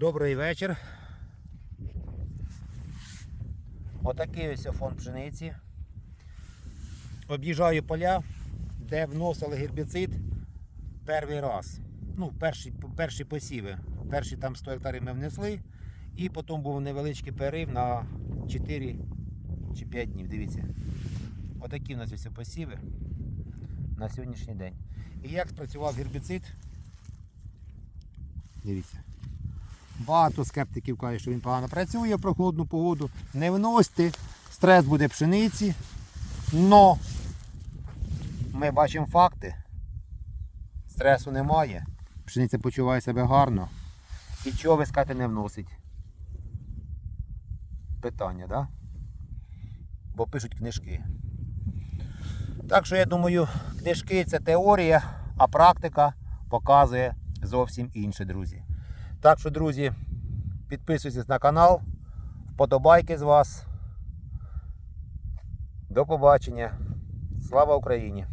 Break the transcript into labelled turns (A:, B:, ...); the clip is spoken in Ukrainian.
A: Добрий вечір. Отакий ось фон пшениці. Об'їжджаю поля, де вносили гербіцид перший раз. Ну, перші, перші посіви. Перші там 100 гектарів ми внесли. І потім був невеличкий перерив на 4 чи 5 днів. Дивіться. Отакі в нас ось посіви на сьогоднішній день. І як спрацював гербіцид? Дивіться. Багато скептиків кажуть, що він погано працює в прохолодну погоду. Не вносьте, стрес буде пшениці. Но ми бачимо факти. Стресу немає. Пшениця почуває себе гарно. І чого ви скажете не вносить? Питання? Да? Бо пишуть книжки. Так що я думаю, книжки це теорія, а практика показує зовсім інше, друзі. Так що, друзі, підписуйтесь на канал, вподобайки з вас. До побачення. Слава Україні!